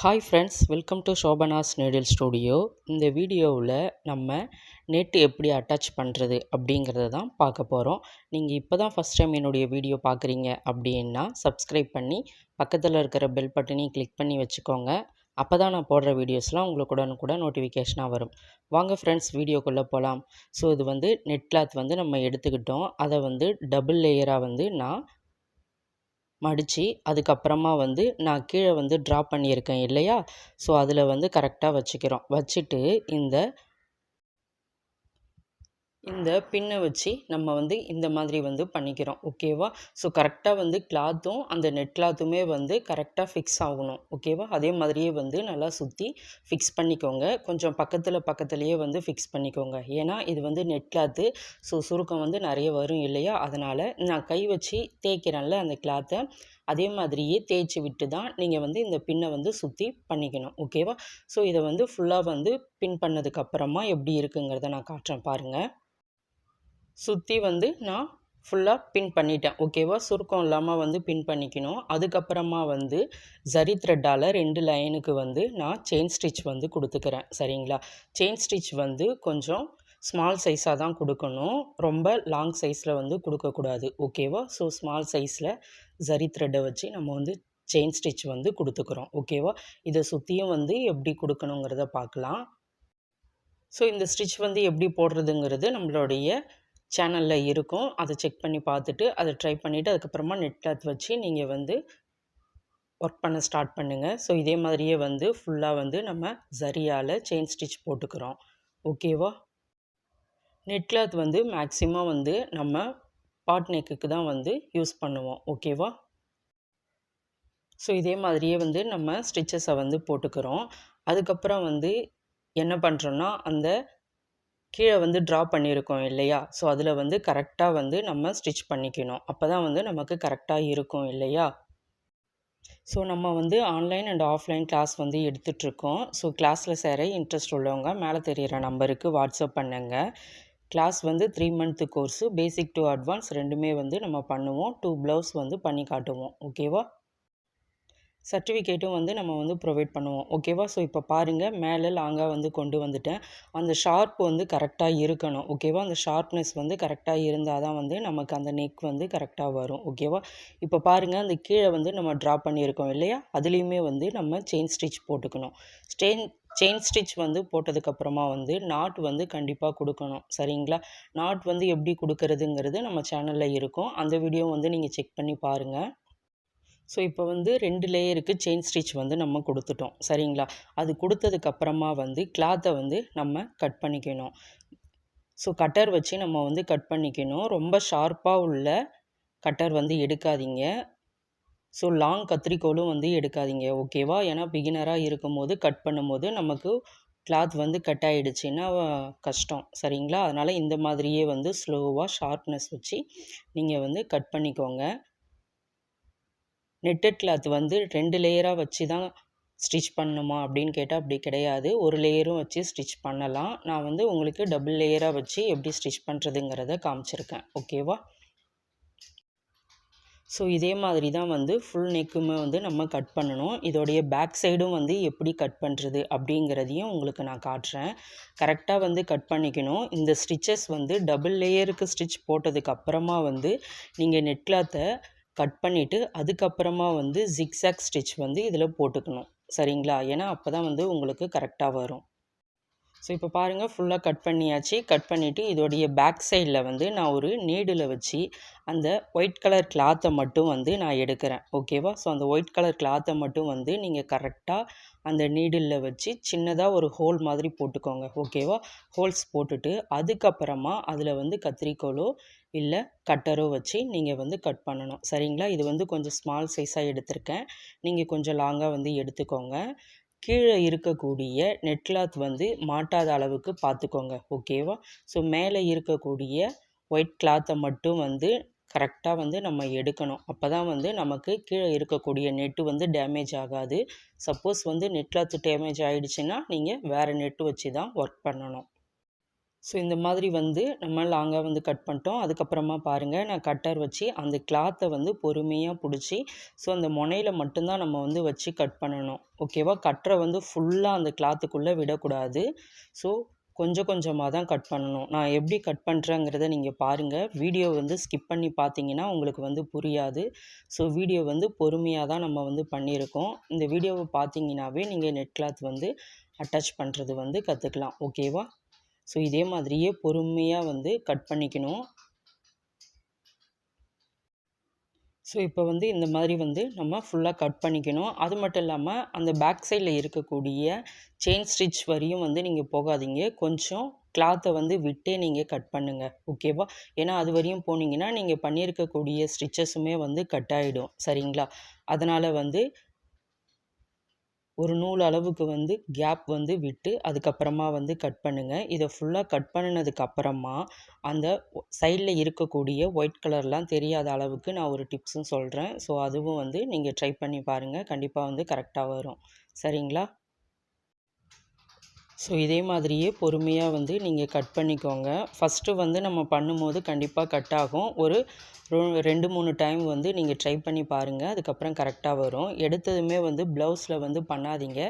Hi friends welcome to Shobana's needle studio இந்த வீடியோவில் நம்ம நெட் எப்படி அட்டாச் பண்ணுறது அப்படிங்கிறத தான் பார்க்க போகிறோம் நீங்கள் இப்போ தான் ஃபஸ்ட் டைம் என்னுடைய வீடியோ பார்க்குறீங்க அப்படின்னா சப்ஸ்கிரைப் பண்ணி பக்கத்தில் இருக்கிற பெல் பட்டனையும் கிளிக் பண்ணி வச்சுக்கோங்க. அப்போ தான் நான் போடுற வீடியோஸ்லாம் உங்களுக்கு கூட நோட்டிஃபிகேஷனாக வரும். வாங்க ஃப்ரெண்ட்ஸ் வீடியோக்குள்ளே போகலாம் ஸோ இது வந்து நெட் கிளாத் வந்து நம்ம எடுத்துக்கிட்டோம். அதை வந்து டபுள் லேயராக வந்து நான் மடித்து அதுக்கப்புறமா வந்து நான் கீழே வந்து ட்ரா பண்ணியிருக்கேன் இல்லையா? ஸோ அதில் வந்து கரெக்டாக வச்சுக்கிறோம். வச்சுட்டு இந்த இந்த பின்னை வச்சு நம்ம வந்து இந்த மாதிரி வந்து பண்ணிக்கிறோம் ஓகேவா ஸோ கரெக்டாக வந்து கிளாத்தும் அந்த நெட் கிளாத்துமே வந்து கரெக்டாக ஃபிக்ஸ் ஆகணும் ஓகேவா அதே மாதிரியே வந்து நல்லா சுற்றி ஃபிக்ஸ் பண்ணிக்கோங்க. கொஞ்சம் பக்கத்தில் பக்கத்துலேயே வந்து ஃபிக்ஸ் பண்ணிக்கோங்க. ஏன்னா இது வந்து நெட் கிளாத்து ஸோ சுருக்கம் வந்து நிறைய வரும் இல்லையா? அதனால் நான் கை வச்சு தேய்க்கிறேன்ல அந்த கிளாத்தை அதே மாதிரியே தேய்ச்சி விட்டு தான் நீங்கள் வந்து இந்த பின்னை வந்து சுற்றி பண்ணிக்கணும் ஓகேவா ஸோ இதை வந்து ஃபுல்லாக வந்து பின் பண்ணதுக்கப்புறமா எப்படி இருக்குங்கிறத நான் காட்டுறேன் பாருங்கள் சுற்றி வந்து நான் ஃபுல்லாக பின் பண்ணிட்டேன். ஓகேவா சுருக்கம் இல்லாமல் வந்து பின் பண்ணிக்கணும். அதுக்கப்புறமா வந்து ஜரி த்ரெட்டால் ரெண்டு லைனுக்கு வந்து நான் செயின் ஸ்டிச் வந்து கொடுத்துக்கிறேன். சரிங்களா? செயின் ஸ்டிச் வந்து கொஞ்சம் ஸ்மால் சைஸாக தான் கொடுக்கணும். ரொம்ப லாங் சைஸில் வந்து கொடுக்கக்கூடாது. ஓகேவா ஸோ ஸ்மால் சைஸில் ஜரி த்ரெட்டை வச்சு நம்ம வந்து செயின் ஸ்டிச் வந்து கொடுத்துக்குறோம். ஓகேவா இதை சுற்றியும் வந்து எப்படி கொடுக்கணுங்கிறத பார்க்கலாம். ஸோ இந்த ஸ்டிச் வந்து எப்படி போடுறதுங்கிறது நம்மளுடைய சேனலில் இருக்கும். அதை செக் பண்ணி பார்த்துட்டு அதை ட்ரை பண்ணிவிட்டு அதுக்கப்புறமா நெட் வச்சு நீங்கள் வந்து ஒர்க் பண்ண ஸ்டார்ட் பண்ணுங்கள் ஸோ இதே மாதிரியே வந்து ஃபுல்லாக வந்து நம்ம ஜரியால் செயின் ஸ்டிச் போட்டுக்கிறோம். ஓகேவா நெட் கிளாத் வந்து மேக்ஸிமம் வந்து நம்ம பாட் நெக்குக்கு தான் வந்து யூஸ் பண்ணுவோம். ஓகேவா ஸோ இதே மாதிரியே வந்து நம்ம ஸ்டிச்சஸை வந்து போட்டுக்கிறோம். அதுக்கப்புறம் வந்து என்ன பண்ணுறோன்னா அந்த கீழே வந்து ட்ரா பண்ணியிருக்கோம் இல்லையா? ஸோ அதில் வந்து கரெக்டாக வந்து நம்ம ஸ்டிச் பண்ணிக்கணும். அப்போ தான் வந்து நமக்கு கரெக்டாக இருக்கும் இல்லையா? ஸோ நம்ம வந்து ஆன்லைன் அண்ட் ஆஃப்லைன் கிளாஸ் வந்து எடுத்துகிட்ருக்கோம் ஸோ கிளாஸில் சேர இன்ட்ரெஸ்ட் உள்ளவங்க மேலே தெரிகிற நம்பருக்கு வாட்ஸ்அப் பண்ணுங்கள் கிளாஸ் வந்து three month course basic to advance ரெண்டுமே வந்து நம்ம பண்ணுவோம். டூ ப்ளவுஸ் வந்து பண்ணி காட்டுவோம். ஓகேவா சர்டிஃபிகேட்டும் வந்து நம்ம வந்து ப்ரொவைட் பண்ணுவோம். ஓகேவா ஸோ இப்போ பாருங்கள் மேலே லாங்காக வந்து கொண்டு வந்துட்டேன். அந்த ஷார்ப் வந்து கரெக்டாக இருக்கணும். ஓகேவா அந்த ஷார்ப்னஸ் வந்து கரெக்டாக இருந்தால் தான் வந்து நமக்கு அந்த நெக் வந்து கரெக்டாக வரும். ஓகேவா இப்போ பாருங்கள் அந்த கீழே வந்து நம்ம ட்ரா பண்ணியிருக்கோம் இல்லையா? அதுலேயுமே வந்து நம்ம செயின் ஸ்டிச் போட்டுக்கணும். ஸ்டெயின் செயின் ஸ்டிச் வந்து போட்டதுக்கப்புறமா வந்து நாட் வந்து கண்டிப்பாக கொடுக்கணும். சரிங்களா? நாட் வந்து எப்படி கொடுக்கறதுங்கிறது நம்ம சேனலில் இருக்கும். அந்த வீடியோ வந்து நீங்கள் செக் பண்ணி பாருங்கள் ஸோ இப்போ வந்து ரெண்டு லேயருக்கு செயின் ஸ்டிச் வந்து நம்ம கொடுத்துட்டோம். சரிங்களா? அது கொடுத்ததுக்கப்புறமா வந்து கிளாத்தை வந்து நம்ம கட் பண்ணிக்கணும். ஸோ கட்டர் வச்சு நம்ம வந்து கட் பண்ணிக்கணும். ரொம்ப ஷார்ப்பாக உள்ள கட்டர் வந்து எடுக்காதீங்க. ஸோ லாங் கத்திரிக்கோலும் வந்து எடுக்காதீங்க. ஓகேவா ஏன்னா பிகினராக இருக்கும்போது கட் பண்ணும்போது நமக்கு கிளாத் வந்து கட் ஆகிடுச்சின்னா கஷ்டம். சரிங்களா? அதனால் இந்த மாதிரியே வந்து ஸ்லோவாக ஷார்ப்னஸ் வச்சு நீங்கள் வந்து கட் பண்ணிக்கோங்க. நெட்டட் கிளாத் வந்து ரெண்டு லேயராக வச்சு தான் ஸ்டிச் பண்ணணுமா அப்படின்னு கேட்டால் அப்படி கிடையாது. ஒரு லேயரும் வச்சு ஸ்டிச் பண்ணலாம். நான் வந்து உங்களுக்கு டபுள் லேயராக வச்சு எப்படி ஸ்டிச் பண்ணுறதுங்கிறத காமிச்சிருக்கேன். ஓகேவா ஸோ இதே மாதிரி தான் வந்து ஃபுல் நெக்குமே வந்து நம்ம கட் பண்ணணும். இதோடைய பேக் சைடும் வந்து எப்படி கட் பண்ணுறது அப்படிங்கிறதையும் உங்களுக்கு நான் காட்டுறேன். கரெக்டாக வந்து கட் பண்ணிக்கணும். இந்த ஸ்டிச்சஸ் வந்து டபுள் லேயருக்கு ஸ்டிச் போட்டதுக்கு அப்புறமா வந்து நீங்கள் நெட் கிளாத்தை கட் பண்ணிவிட்டு அதுக்கப்புறமா வந்து ஜிக்ஸாக் ஸ்டிச் வந்து இதில் போட்டுக்கணும். சரிங்களா? ஏன்னா அப்போ தான் வந்து உங்களுக்கு கரெக்டாக வரும். ஸோ இப்போ பாருங்கள் ஃபுல்லாக கட் பண்ணியாச்சு. கட் பண்ணிவிட்டு இதோடைய பேக் சைடில் வந்து நான் ஒரு நீடில் வச்சு அந்த ஒயிட் கலர் கிளாத்தை மட்டும் வந்து நான் எடுக்கிறேன். ஓகேவா ஸோ அந்த ஒயிட் கலர் கிளாத்தை மட்டும் வந்து நீங்கள் கரெக்டாக அந்த நீடிலில் வச்சு சின்னதாக ஒரு ஹோல் மாதிரி போட்டுக்கோங்க. ஓகேவா ஹோல்ஸ் போட்டுட்டு அதுக்கப்புறமா அதில் வந்து கத்திரிக்கோலோ இல்லை கட்டரோ வச்சு நீங்கள் வந்து கட் பண்ணணும். சரிங்களா? இது வந்து கொஞ்சம் ஸ்மால் சைஸாக எடுத்திருக்கேன். நீங்கள் கொஞ்சம் லாங்காக வந்து எடுத்துக்கோங்க. கீழே இருக்கக்கூடிய நெட் வந்து மாட்டாத அளவுக்கு பார்த்துக்கோங்க ஓகேவா ஸோ மேலே இருக்கக்கூடிய ஒயிட் கிளாத்தை மட்டும் வந்து கரெக்டாக வந்து நம்ம எடுக்கணும். அப்போ தான் வந்து நமக்கு கீழே இருக்கக்கூடிய நெட்டு வந்து டேமேஜ் ஆகாது. சப்போஸ் வந்து நெட் கிளாத் டேமேஜ் ஆகிடுச்சின்னா நீங்கள் வேறு நெட்டு வச்சு தான் ஒர்க் பண்ணணும். ஸோ இந்த மாதிரி வந்து நம்ம லாங்காக வந்து கட் பண்ணிட்டோம். அதுக்கப்புறமா பாருங்கள் நான் கட்டர் வச்சு அந்த கிளாத்தை வந்து பொறுமையாக பிடிச்சி ஸோ அந்த முனையில் மட்டும்தான் நம்ம வந்து வச்சு கட் பண்ணணும். ஓகேவா கட்டரை வந்து ஃபுல்லாக அந்த கிளாத்துக்குள்ளே விடக்கூடாது. ஸோ கொஞ்சம் கொஞ்சமாக தான் கட் பண்ணணும். நான் எப்படி கட் பண்ணுறேங்கிறத நீங்கள் பாருங்கள் வீடியோ வந்து ஸ்கிப் பண்ணி பார்த்தீங்கன்னா உங்களுக்கு வந்து புரியாது. ஸோ வீடியோ வந்து பொறுமையாக தான் நம்ம வந்து பண்ணியிருக்கோம். இந்த வீடியோவை பார்த்தீங்கன்னாவே நீங்கள் நெட் கிளாத் வந்து அட்டாச் பண்ணுறது வந்து கற்றுக்கலாம் ஓகேவா ஸோ இதே மாதிரியே பொறுமையாக வந்து கட் பண்ணிக்கணும். ஸோ இப்போ வந்து இந்த மாதிரி வந்து நம்ம ஃபுல்லாக கட் பண்ணிக்கணும். அது மட்டும் இல்லாமல் அந்த பேக் சைடில் இருக்கக்கூடிய செயின் ஸ்டிச் வரையும் வந்து நீங்கள் போகாதீங்க. கொஞ்சம் கிளாத்தை வந்து விட்டே நீங்கள் கட் பண்ணுங்கள் ஓகேவா ஏன்னா அது வரையும் போனீங்கன்னா நீங்கள் பண்ணியிருக்கக்கூடிய ஸ்டிச்சஸுமே வந்து கட் ஆகிடும் சரிங்களா? அதனால் வந்து ஒரு நூல் அளவுக்கு வந்து கேப் வந்து விட்டு அதுக்கப்புறமா வந்து கட் பண்ணுங்கள் இதை ஃபுல்லாக கட் பண்ணினதுக்கப்புறமா அந்த சைடில் இருக்கக்கூடிய ஒயிட் கலர்லாம் தெரியாத அளவுக்கு நான் ஒரு டிப்ஸும் சொல்கிறேன் ஸோ அதுவும் வந்து நீங்கள் ட்ரை பண்ணி பாருங்கள் கண்டிப்பாக வந்து கரெக்டாக வரும். சரிங்களா? ஸோ இதே மாதிரியே பொறுமையாக வந்து நீங்கள் கட் பண்ணிக்கோங்க. ஃபஸ்ட்டு வந்து நம்ம பண்ணும்போது கண்டிப்பாக கட் ஆகும். ஒரு ரெண்டு மூணு டைம் வந்து நீங்கள் ட்ரை பண்ணி பாருங்கள் அதுக்கப்புறம் கரெக்டாக வரும். எடுத்ததுமே வந்து ப்ளவுஸில் வந்து பண்ணாதீங்க.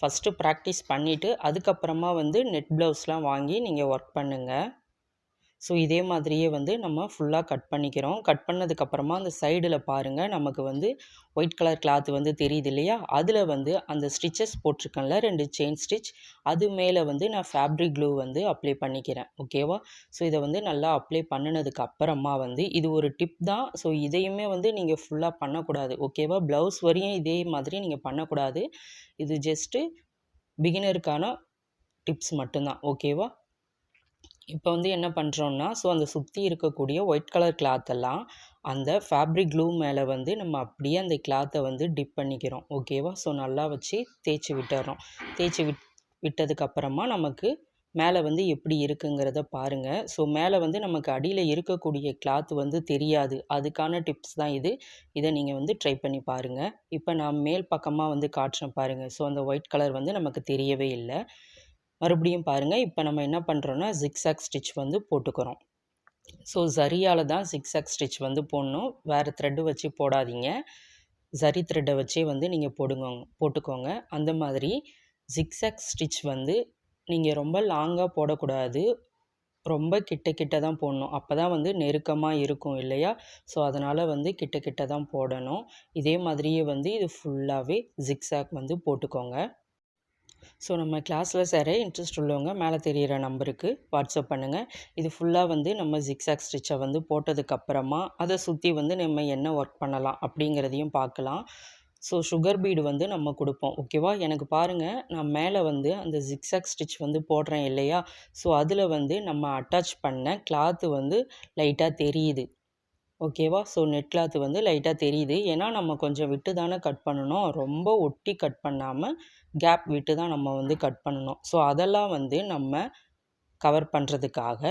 ஃபஸ்ட்டு ப்ராக்டிஸ் பண்ணிவிட்டு அதுக்கப்புறமா வந்து நெட் ப்ளவுஸ்லாம் வாங்கி நீங்கள் ஒர்க் பண்ணுங்கள் ஸோ இதே மாதிரியே வந்து நம்ம ஃபுல்லாக கட் பண்ணிக்கிறோம். கட் பண்ணதுக்கப்புறமா அந்த சைடில் பாருங்கள் நமக்கு வந்து ஒயிட் கலர் கிளாத் வந்து தெரியுது இல்லையா? அதில் வந்து அந்த ஸ்டிச்சஸ் போட்டிருக்கேன்ல ரெண்டு செயின் ஸ்டிச் அது மேலே வந்து நான் ஃபேப்ரிக் க்ளூ வந்து அப்ளை பண்ணிக்கிறேன். ஓகேவா ஸோ இதை வந்து நல்லா அப்ளை பண்ணினதுக்கு அப்புறமா வந்து இது ஒரு டிப் தான். ஸோ இதையுமே வந்து நீங்கள் ஃபுல்லாக பண்ணக்கூடாது. ஓகேவா ப்ளவுஸ் வரையும் இதே மாதிரி நீங்கள் பண்ணக்கூடாது. இது ஜஸ்ட்டு பிகினருக்கான டிப்ஸ் மட்டும்தான். ஓகேவா இப்போ வந்து என்ன பண்ணுறோன்னா ஸோ அந்த சுற்றி இருக்கக்கூடிய ஒயிட் கலர் கிளாத்தெல்லாம் அந்த ஃபேப்ரிக் க்ளூ மேலே வந்து நம்ம அப்படியே அந்த கிளாத்தை வந்து டிப் பண்ணிக்கிறோம். ஓகேவா ஸோ நல்லா வச்சு தேய்ச்சி விட்டுறோம். தேய்ச்சி விட் விட்டதுக்கப்புறமா நமக்கு மேலே வந்து எப்படி இருக்குங்கிறத பாருங்கள் ஸோ மேலே வந்து நமக்கு அடியில் இருக்கக்கூடிய கிளாத் வந்து தெரியாது. அதுக்கான டிப்ஸ் தான் இது. இதை நீங்கள் வந்து ட்ரை பண்ணி பாருங்கள் இப்போ நான் மேல் பக்கமாக வந்து காட்டுறேன் பாருங்கள் ஸோ அந்த ஒயிட் கலர் வந்து நமக்கு தெரியவே இல்லை. மறுபடியும் பாருங்கள் இப்போ நம்ம என்ன பண்ணுறோன்னா ஜிக்ஸாக் ஸ்டிச் வந்து போட்டுக்கிறோம். ஸோ ஜரியால் தான் ஜிக்ஸாக் ஸ்டிச் வந்து போடணும். வேறு த்ரெட்டு வச்சு போடாதீங்க. ஜரி த்ரெட்டை வச்சே வந்து நீங்கள் போடுங்க போட்டுக்கோங்க. அந்த மாதிரி ஜிக்ஸாக் ஸ்டிச் வந்து நீங்கள் ரொம்ப லாங்காக போடக்கூடாது. ரொம்ப கிட்ட கிட்ட தான் போடணும். அப்போ தான் வந்து நெருக்கமாக இருக்கும் இல்லையா? ஸோ அதனால் வந்து கிட்ட கிட்ட தான் போடணும். இதே மாதிரியே வந்து இது ஃபுல்லாகவே ஜிக்ஸாக் வந்து போட்டுக்கோங்க. ஸோ நம்ம கிளாஸில் சேர இன்ட்ரெஸ்ட் உள்ளவங்க மேலே தெரிகிற நம்பருக்கு வாட்ஸ்அப் பண்ணுங்கள் இது ஃபுல்லாக வந்து நம்ம ஜிக்ஸாக் ஸ்டிச்சை வந்து போட்டதுக்கப்புறமா அதை சுற்றி வந்து நம்ம என்ன ஒர்க் பண்ணலாம் அப்படிங்கிறதையும் பார்க்கலாம். ஸோ சுகர் பீடு வந்து நம்ம கொடுப்போம். ஓகேவா எனக்கு பாருங்கள் நான் மேலே வந்து அந்த ஜிக்ஸாக் ஸ்டிச் வந்து போடுறேன் இல்லையா? ஸோ அதில் வந்து நம்ம அட்டாச் பண்ண கிளாத்து வந்து லைட்டாக தெரியுது. ஓகேவா ஸோ நெட் கிளாத்து வந்து லைட்டாக தெரியுது. ஏன்னா நம்ம கொஞ்சம் விட்டு தானே கட் பண்ணணும். ரொம்ப ஒட்டி கட் பண்ணாமல் கேப் விட்டு தான் நம்ம வந்து கட் பண்ணணும். ஸோ அதெல்லாம் வந்து நம்ம கவர் பண்ணுறதுக்காக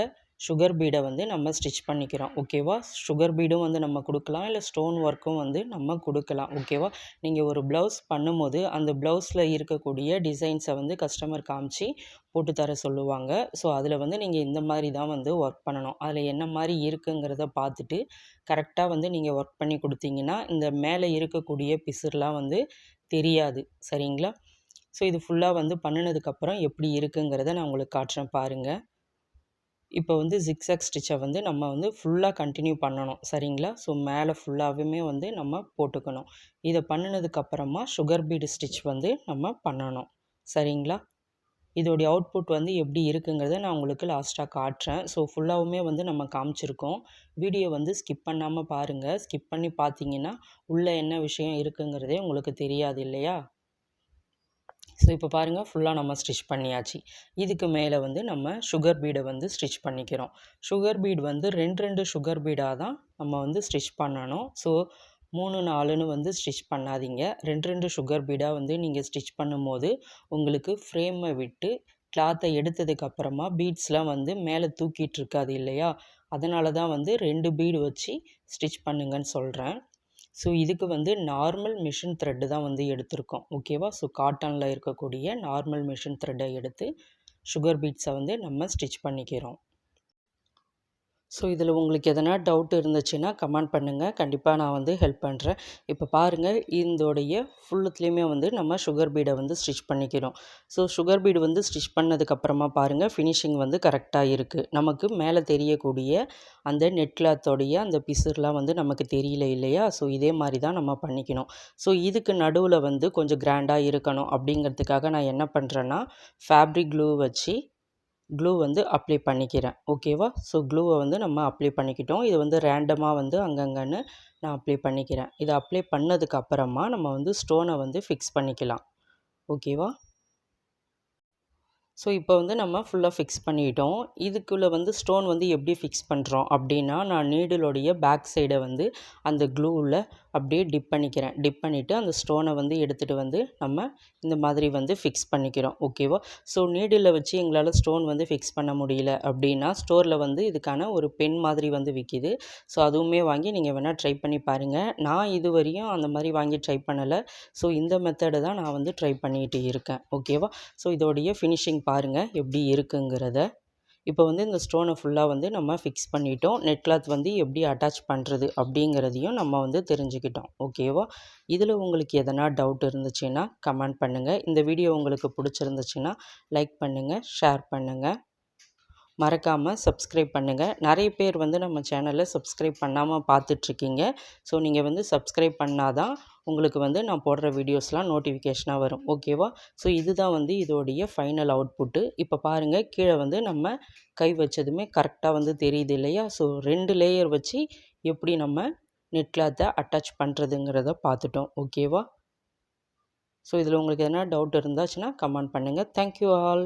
சுகர் பீடை வந்து நம்ம ஸ்டிச் பண்ணிக்கிறோம். ஓகேவா சுகர் பீடும் வந்து நம்ம கொடுக்கலாம். இல்லை ஸ்டோன் ஒர்க்கும் வந்து நம்ம கொடுக்கலாம். ஓகேவா நீங்கள் ஒரு ப்ளவுஸ் பண்ணும்போது அந்த ப்ளவுஸில் இருக்கக்கூடிய டிசைன்ஸை வந்து கஸ்டமர் காமிச்சு போட்டு தர சொல்லுவாங்க. ஸோ அதில் வந்து நீங்கள் இந்த மாதிரி தான் வந்து ஒர்க் பண்ணணும். அதில் என்ன மாதிரி இருக்குங்கிறத பார்த்துட்டு கரெக்டாக வந்து நீங்கள் ஒர்க் பண்ணி கொடுத்தீங்கன்னா இந்த மேலே இருக்கக்கூடிய பிசுர்லாம் வந்து தெரியாது. சரிங்களா? ஸோ இது ஃபுல்லாக வந்து பண்ணினதுக்கப்புறம் எப்படி இருக்குங்கிறத நான் உங்களுக்கு காட்டுறேன் பாருங்கள் இப்போ வந்து ஜிக்ஸாக் ஸ்டிச்சை வந்து நம்ம வந்து ஃபுல்லாக கண்டினியூ பண்ணணும் சரிங்களா? ஸோ மேலே ஃபுல்லாகவுமே வந்து நம்ம போட்டுக்கணும். இதை பண்ணினதுக்கப்புறமா சுகர் பீடு ஸ்டிச் வந்து நம்ம பண்ணணும் சரிங்களா? இதோடைய அவுட்புட் வந்து எப்படி இருக்குங்கிறத நான் உங்களுக்கு லாஸ்ட்டாக காட்டுறேன். ஸோ ஃபுல்லாகவுமே வந்து நம்ம காமிச்சிருக்கோம். வீடியோ வந்து ஸ்கிப் பண்ணாமல் பாருங்கள் ஸ்கிப் பண்ணி பார்த்தீங்கன்னா உள்ளே என்ன விஷயம் இருக்குங்கிறதே உங்களுக்கு தெரியாது இல்லையா? ஸோ இப்போ பாருங்கள் ஃபுல்லாக நம்ம ஸ்டிச் பண்ணியாச்சு. இதுக்கு மேலே வந்து நம்ம சுகர் பீடை வந்து ஸ்டிச் பண்ணிக்கிறோம். சுகர் பீட் வந்து ரெண்டு ரெண்டு சுகர் பீடாக தான் நம்ம வந்து ஸ்டிச் பண்ணணும். ஸோ மூணு நாலுன்னு வந்து ஸ்டிச் பண்ணாதீங்க. ரெண்டு ரெண்டு சுகர் பீடாக வந்து நீங்கள் ஸ்டிச் பண்ணும்போது உங்களுக்கு ஃப்ரேமை விட்டு கிளாத்தை எடுத்ததுக்கப்புறமா பீட்ஸ்லாம் வந்து மேலே தூக்கிட்டு இருக்காது இல்லையா? அதனால தான் வந்து ரெண்டு பீடு வச்சு ஸ்டிச் பண்ணுங்கன்னு சொல்கிறேன் ஸோ இதுக்கு வந்து நார்மல் மிஷின் த்ரெட்டு தான் வந்து எடுத்திருக்கோம். ஓகேவா ஸோ காட்டனில் இருக்கக்கூடிய நார்மல் மிஷின் த்ரெட்டை எடுத்து சுகர் பீட்ஸை வந்து நம்ம ஸ்டிச் பண்ணிக்கிறோம். ஸோ இதில் உங்களுக்கு எதனா டவுட் இருந்துச்சுன்னா கமெண்ட் பண்ணுங்கள் கண்டிப்பாக நான் வந்து ஹெல்ப் பண்ணுறேன் இப்போ பாருங்கள் இதோடைய ஃபுல்லுத்துலேயுமே வந்து நம்ம சுகர் பீடை வந்து ஸ்டிச் பண்ணிக்கிறோம். ஸோ சுகர் பீடு வந்து ஸ்டிச் பண்ணதுக்கப்புறமா பாருங்கள் ஃபினிஷிங் வந்து கரெக்டாக இருக்குது நமக்கு மேலே தெரியக்கூடிய அந்த நெட் கிளாத்தோடைய அந்த பிசுர்லாம் வந்து நமக்கு தெரியல இல்லையா? ஸோ இதே மாதிரி தான் நம்ம பண்ணிக்கணும். ஸோ இதுக்கு நடுவில் வந்து கொஞ்சம் கிராண்டாக இருக்கணும் அப்படிங்கிறதுக்காக நான் என்ன பண்ணுறேன்னா ஃபேப்ரிக் க்ளூ வச்சு க்ளூ வந்து அப்ளை பண்ணிக்கிறேன். ஓகேவா ஸோ க்ளூவை வந்து நம்ம அப்ளை பண்ணிக்கிட்டோம். இது வந்து ரேண்டமாக வந்து அங்கங்கன்னு நான் அப்ளை பண்ணிக்கிறேன். இதை அப்ளை பண்ணதுக்கு அப்புறமா நம்ம வந்து ஸ்டோனை வந்து ஃபிக்ஸ் பண்ணிக்கலாம். ஓகேவா ஸோ இப்போ வந்து நம்ம ஃபுல்லாக ஃபிக்ஸ் பண்ணிட்டோம். இதுக்குள்ளே வந்து ஸ்டோன் வந்து எப்படி ஃபிக்ஸ் பண்ணுறோம் அப்படின்னா நான் நீடலுடைய பேக் சைடை வந்து அந்த க்ளூவில் அப்படியே டிப் பண்ணிக்கிறேன். டிப் பண்ணிவிட்டு அந்த ஸ்டோனை வந்து எடுத்துகிட்டு வந்து நம்ம இந்த மாதிரி வந்து ஃபிக்ஸ் பண்ணிக்கிறோம். ஓகேவா ஸோ நீடில் வச்சு எங்களால் ஸ்டோன் வந்து ஃபிக்ஸ் பண்ண முடியல அப்படின்னா ஸ்டோரில் வந்து இதுக்கான ஒரு பென் மாதிரி வந்து விற்கிது ஸோ அதுவுமே வாங்கி நீங்கள் வேணால் ட்ரை பண்ணி பாருங்கள் நான் இது வரையும் அந்த மாதிரி வாங்கி ட்ரை பண்ணலை. ஸோ இந்த மெத்தடை தான் நான் வந்து ட்ரை பண்ணிகிட்டு இருக்கேன். ஓகேவா ஸோ இதோடைய ஃபினிஷிங் பாருங்கள் எப்படி இருக்குங்கிறத. இப்போ வந்து இந்த ஸ்டோனை ஃபுல்லாக வந்து நம்ம ஃபிக்ஸ் பண்ணிட்டோம். நெட் கிளாத் வந்து எப்படி அட்டாச் பண்ணுறது அப்படிங்கிறதையும் நம்ம வந்து தெரிஞ்சுக்கிட்டோம். ஓகேவா? இதில் உங்களுக்கு எதனா டவுட் இருந்துச்சுன்னா கமெண்ட் பண்ணுங்கள் இந்த வீடியோ உங்களுக்கு பிடிச்சிருந்துச்சுன்னா லைக் பண்ணுங்கள் ஷேர் பண்ணுங்கள் மறக்காமல் சப்ஸ்கிரைப் பண்ணுங்கள் நிறைய பேர் வந்து நம்ம சேனலில் சப்ஸ்கிரைப் பண்ணாமல் பார்த்துட்ருக்கீங்க. ஸோ நீங்கள் வந்து சப்ஸ்கிரைப் பண்ணால் தான் உங்களுக்கு வந்து நான் போடுற வீடியோஸ்லாம் நோட்டிஃபிகேஷனாக வரும். ஓகேவா ஸோ இதுதான் வந்து இதோடைய ஃபைனல் அவுட்புட்டு இப்போ பாருங்கள் கீழே வந்து நம்ம கை வச்சதுமே கரெக்டாக வந்து தெரியுது இல்லையா? ஸோ ரெண்டு லேயர் வச்சு எப்படி நம்ம நெட் கிளாத்தை அட்டாச் பண்ணுறதுங்கிறத பார்த்துட்டோம். ஓகேவா ஸோ இதில் உங்களுக்கு எதனா டவுட் இருந்தாச்சுன்னா கமெண்ட் பண்ணுங்கள் தேங்க்யூ ஆல்